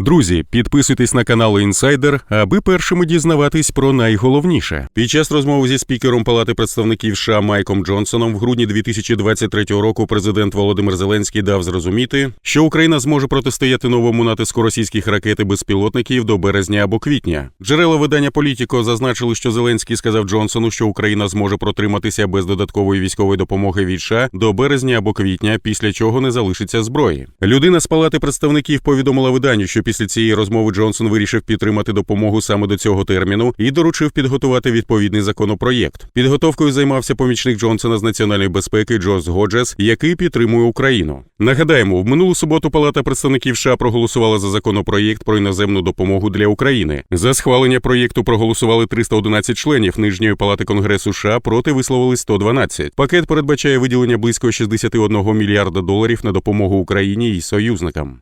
Друзі, підписуйтесь на канал Інсайдер, аби першими дізнаватись про найголовніше. Під час розмови зі спікером Палати представників США Майком Джонсоном в грудні 2023 року президент Володимир Зеленський дав зрозуміти, що Україна зможе протистояти новому натиску російських ракет і безпілотників до березня або квітня. Джерела видання Політіко зазначили, що Зеленський сказав Джонсону, що Україна зможе протриматися без додаткової військової допомоги від США до березня або квітня, після чого не залишиться зброї. Людина з Палати представників повідомила виданню, що після цієї розмови Джонсон вирішив підтримати допомогу саме до цього терміну і доручив підготувати відповідний законопроєкт. Підготовкою займався помічник Джонсона з національної безпеки Джос Годжес, який підтримує Україну. Нагадаємо, в минулу суботу Палата представників США проголосувала за законопроєкт про іноземну допомогу для України. За схвалення проєкту проголосували 311 членів нижньої палати Конгресу США, проти висловились 112. Пакет передбачає виділення близько 61 мільярда доларів на допомогу Україні і союзникам.